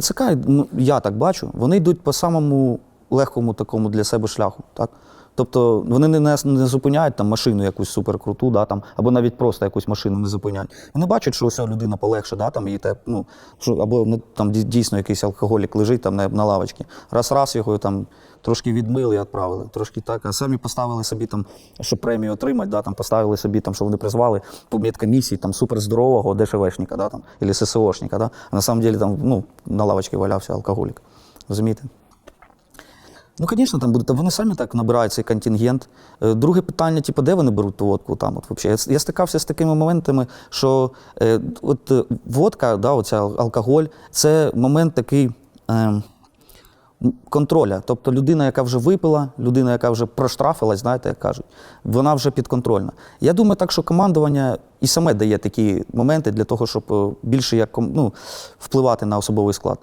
ТЦК, ну, я так бачу, вони йдуть по самому легкому такому для себе шляху. Так? Тобто вони не, не, зупиняють там машину якусь суперкруту, да, там, або навіть просто якусь машину не зупиняють. Вони бачать, що ось людина полегше, да, там, їй те, ну, що, або там дійсно якийсь алкоголік лежить там, на, на лавочці. Раз-раз його там, трошки відмили і відправили. Трошки так, а самі поставили собі, там, щоб премію отримати, да, там, поставили собі, там, що вони призвали по медкомісії там, суперздорового ДШВшника да, там, або ССОшника. Да, а на самом деле там, ну, на лавочці валявся алкоголік. Розумієте? Ну, звісно, там буде. Вони самі так набирають цей контингент. Е, Друге питання, типу, де вони беруть водку? Там, от. Я, я стикався з такими моментами, що е, от, е, водка, да, оця алкоголь, це момент такий. Е, контроля. Тобто людина, яка вже випила, людина, яка вже проштрафилась, знаєте, як кажуть, вона вже підконтрольна. Я думаю, так, що командування і саме дає такі моменти для того, щоб е, більше як, ну, впливати на особовий склад.